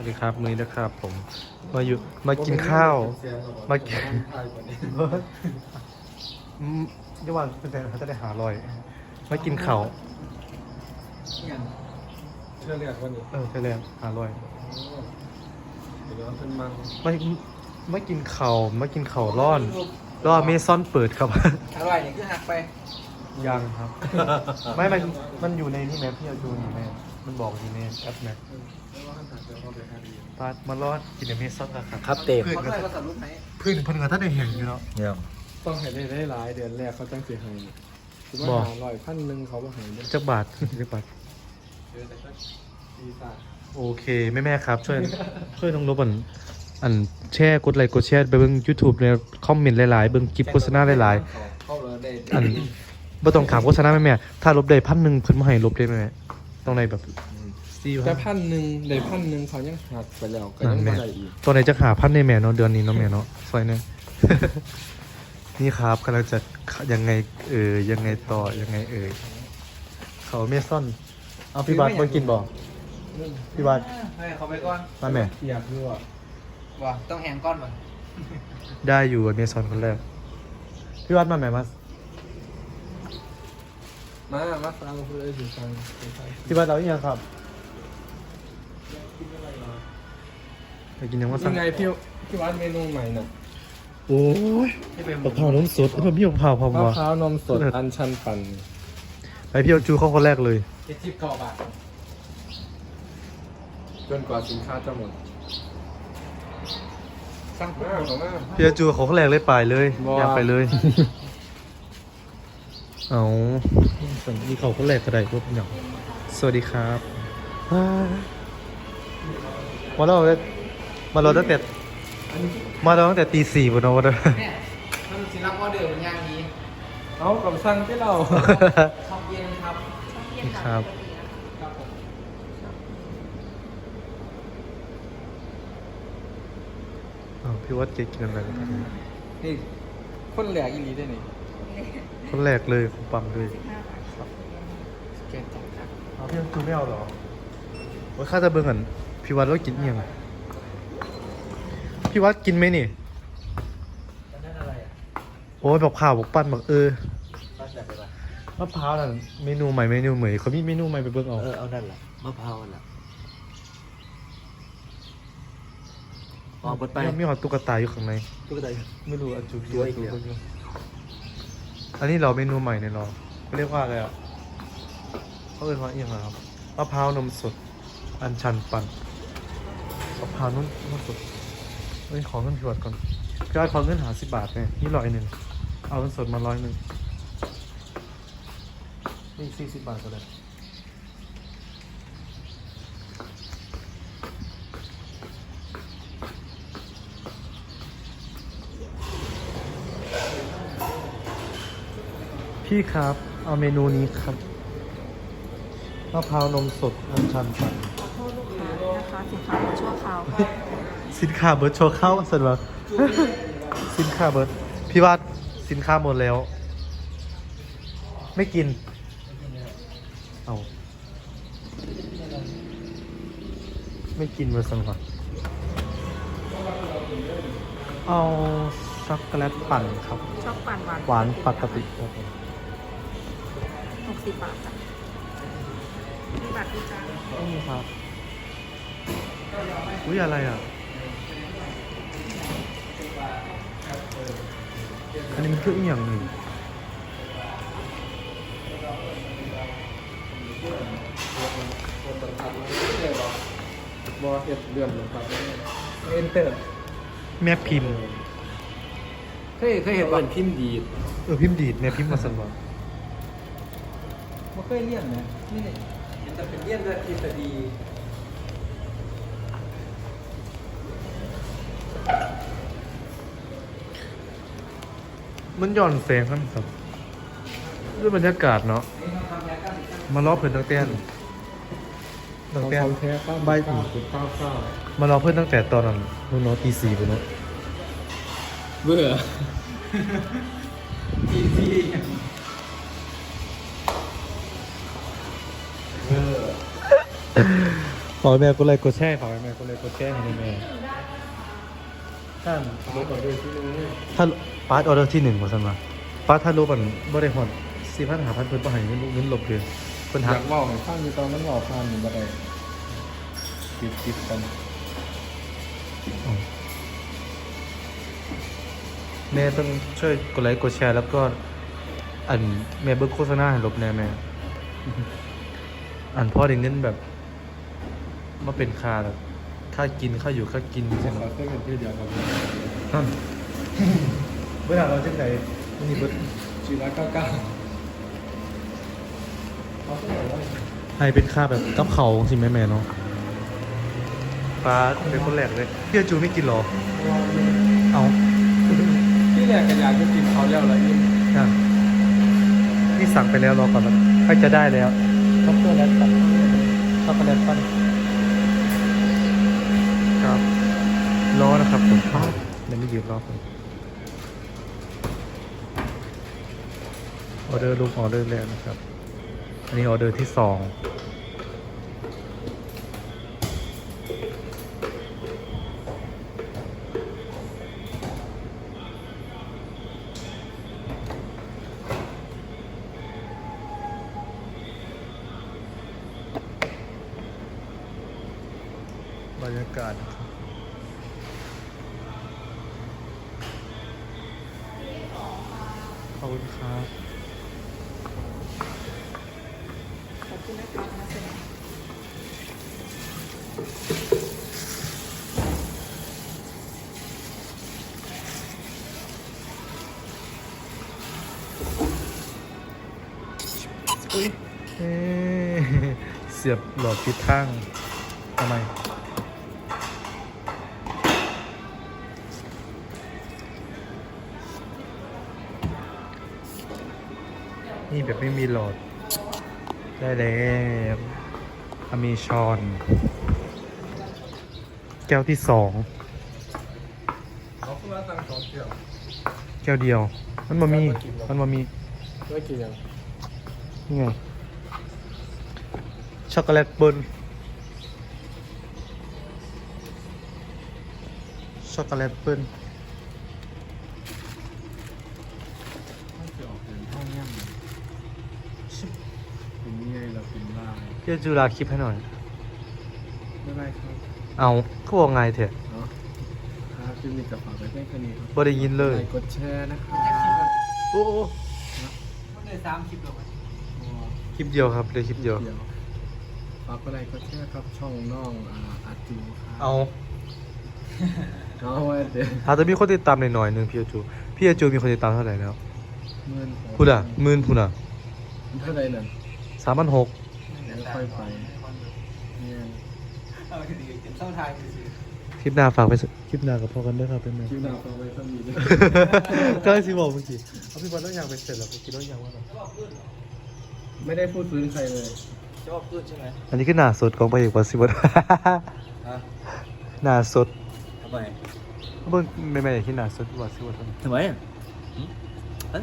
วัสดีครับมือนี้นะครับผมมาอยู่มากินข้าว มากินอืมยี่วันเป็นแต่เขาจะได้หาลอย มากินข้าวเชื่อเรียกว่านี่เออใช่เลยหาลอยเดี๋ยวเป็นมันมามากินข้าวมากินข้าวร้อนร้อนเมซอนเปิดครับอร่อยนี่คือหักไปยังครับ ไม่มันมันอยู่ในนี่แมพพี่เอาดูนี่แม่ มันบอกอยู่ในแอปแมพปาดมารอดกินเมซอนกันครับครับเต็มพื้นเขาก็ด้วยก็สรุปไหมพื้นเพิ่นก็ถ้าได้เห็นอยู่เนาะเนี่ยต้องให้ได้ได้หลายเดือนแรกเขาตั้งเสียห้คือบอว่ากหาร้อยพันหนึ่งเขาบ่ให้เลยจักบาทจักบาทเดือนแต่ก็ดีสาโอเคแม่แม่ครับ ช่วยช่วยน้องรบอันอันแชร์กดไลค์กดแชร์ไปเบิ่ง YouTube ในคอมเมนต์หลายๆเบิ่งคลิปโฆษณาหลายเข้ายได้ๆอันบ่ต้องถามโฆษณาแม่แม่ถ้าลบได้พันหนึ่งเพิ่นบ่ให้ลบได้แม่แม่ ต้องได้แบบสี่แต่พันพันหนึ่งได้พันหนึ่งเขายังหักไปแล้วก็ยังนั่นแม่ไม่ได้อีกตัวไหนจะหาพันในแม่เนาะเดือนนี้เนาะแม่เนาะซอยเนี่ยนี่ครับกำลังจะยังไงเออยังไงต่อยังไงเอ่ยเขาเมซอนเอาพี่บาสบ่กินบ่พี่บาสให้เขาไปก่อนมาแม่เกียบด้วยว่าต้องแหงก้อนก่อนได้อยู่เมซอนคนแรกพี่บาสมาแม่มา มา มาฟังเพื่อสิฟังพี่บาสเอาอีกยังครับไปกินยังว่าสั่ยังงไงพี่พี่วัดเมนูใหม่น่ะโอ้ยที่เป็นมะพร้าวน้ำสดเออพี่มะพร้าวพอมะมาพร้าวนมสดอันชันปั่นไปพี่เอาจูเข้าคนแรกเลยเจ็ดสิบเก้าบาทจนกว่าสินค้าจะหมดสั่งมาของมาพี่เอาจูเขาคนแรกเลยไปเลยบ่อยากไปเลย เอาสั่งมีเขาคนแรกก็ได้พวกอย่างสวัสดีครับอ่ามาเราได้มาเราตั้งแต่มาเราตั้งแต่ตีสี่บนนวัดเนี่ยมันสิรับออเดอร์มันย่างนี้เอากับสั่งที่เราชอบเย็นครับครับครับผมอ้าวพี่วัดเกกินอะไรกันนี่คนแหลกอีหลีได้นี่ คนแรกเลยผมปั๊มเลยเก่งจังครับเอาพี่จูไม่เอาหรอว่าข้าจะเบิ่งก่อนพี่วัดว่ากินเอียงพี่วัดกินไหมนี่นั่นอะไรอะโอ้ยบอกข่าวบอกปั้นบอกเออบ้านแบบอะไรมะพร้าวน่ะเมนูใหม่เมนูใหม่เขามีเมนูใหม่ไปเบิ่งเอาเออเอานั่นแหละมะพร้าวน่ะออกเปิดไปมีหอดตุ๊กตาอยู่ข้างในตุ๊กตาไม่รู้อันจูสวยอีกแล้ว อันนี้เราเมนูใหม่เนี่ยเราเขาเรียกว่าอะไรอะเขาเรียกว่าเอียงอะครับมะพร้าวนมสด อันชันปั่นมะพร้าวนุ่นนมสดเอ้ยขอเงินพี่วัดก่อนพี่วัดขอเงินหาสิบบาทเนี่ยนี่ร้อยหนึ่งเอาเงินสดมาร้อยหนึ่งนี่สี่สิบบาทก็ได้ พี่ครับ เอาเมนูนี้ครับมะพร้าวนมสดอัญชันปั่นขอโทษลูกค้านะคะสินค้าเบอร์ชั่วคราวค่ะสินค้าเบอร์ชัว์เข้าสนวาสินค้าเบอร์พี่ว่ดสินค้าหมดแล้ว ไม่กิน เอาไม่กินเบอร์สังหาะเอาช็อกโกแลตปั่นครับช็อกปั่นหวาน หวานปกติครับ สิบาทจ้ะมีบัตรด้วยจังต้องมีครับ อุ้ยอะไรอะ อันนี้มันคืออีกอย่างหนึ่งบอเห็ดเดือนหรือครับเอ็นเตอร์แม่พิมพ์ เคยเคยเห็นบ่เอนพิมพ์ดีด เออพิมพ์ดีดแม่พิมพ์มาสมบัติ เคยเลี่ยนนะนี่เนี่ยเห็นแต่เป็นเลี่ยนด้วยทฤษฎีมันหย่อนแสงกันครับ ด้วยบรรยากาศเนาะมาล้อเพื่อนตั้งแต่นขตั้งองแต่เขาแท้ป้าใบข้าวคือข้าวข้าวมาล้อเพื่อนตั้งแต่ตอนนั้นนู่นเนาะตีสี่ไปเนาะเบื่อทีซี พอากแม่กดไลค์กดแชร์ฝากแม่กดไลค์กดแชร์ให้แม่ท่านรถออกด้วยที่นึงถ้าปาร์ตออเดอร์ที่หนึ่งมาสั่นมาปาร์ตถ้ารู้มันบ่ได้หอดสี่พันหาพันเพิ่นบ่ให้เงินเงินลบเดือนเพิ่นอหัยากกว่าให้ฟังอยู่ตอนนั้นว่าผ่านอยู่บ่ได้ติดติดกันอ๋อแม่ต้องช่วยกดไลค์กดแชร์แล้วก็ อันแม่เบิกโฆษณาให้ลบแน่แม่ อันพ่อได้เงินแบบ มาเป็นค่าแบบค่ากินค่าอยู่ค่ากินขใช่อไหมเส้นเป็นที่เดียวกันนั่นเวลาเราจังไหนนี่เบิดสี่ร้อยเก้าเก้าเขาเท่าไหร่วะให้เป็นค่าแบบกับเขาวสิแม่แม่เนาะป้าเป็นคนแรกเลยพี่อาจูไม่กินหรอ เอาที่แรกก็อยากจะกินเขาแล้วอะไรนี่นั่นพี่สั่งไปแล้วรอก่อนนะใกล้จะได้แล้วช็อกโกแลตปั่นช็อกโกแลตปั่นครับรอนะครั บผมอ้าวเดี๋ยวไม่ยืนรอผมออเดอร์ลูกออเดอร์แรกนะครับ อันนี้ออเดอร์ที่สองบรรยากาศนะ คุณครับขอบคุณนะคะมาแสดงอุ๊ยเสียบหลอดพิดทางทำไม นี่แบบไม่มีหลอดได้แล้วอเมชอน แก้วที่สองเขาเพิ่งมาตั้งสองเที่ยวแก้วเดียว มันมามี มันมามี ไม่กินยังนี่ไง ช็อกโกแลตบนช็อกโกแลตเปิ้ลไม่เกี่ยวเป็นห้องย่ำ เป็นนี่ไงเราเป็นลายเพื่อจูราคลิปให้หน่อย ไม่ได้ครับเอาก็บอกไงเถอะเนาะครับคลิปนี้จะฝากไว้แค่นี้ครับบ่ได้ยินเลยไลค์กดแชร์นะครับโอ้โอ้มันเลยสามคลิปลงไปคลิปเดียวครับเดี๋ยวคลิปเดียว เดี๋ยวฝากกดไลค์กดแชร์ครับช่องน้องอ่าอาจูครับเอาเอาไว้เดี๋ยวอาจจะมีคนติดตามหน่อยๆหนึ่งพี่อาจูพี่อาจูมีคนติดตามเท่าไหร่แล้วหมื่นหกพูดอะหมื่นพูดอะ เท่าไหร่นั่นสามพันหกเดี๋ยวค่อยไปเนี่ยเอาดีเก็บเส้าทางสิคลิปหน้าฝากไปสคลิปหน้ากับพ่อกันด้วยครับเป็นไงคิวหน้าฟังไว้ก็มีด้วยก็เลยสิบอกเมื่อกี้เอาพี่บอลต้องอยากไปเสร็จแล้วผมคิดว่ายังว่าแบบไม่ได้พูดฟื้นใครเลยจะบอกพูดใช่ไหมอันนี้คือหน้าสดของพระเอกวาสิวัตฮะหน้าสดทำไมเบิ่งไม่ไม่ที่หน้าสดวาสิวัตทำไมอะอัน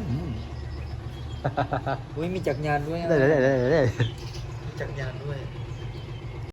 อุ้ยมีจักรยานด้วยได้ได้ได้ได้ได้จักรยานด้วยเ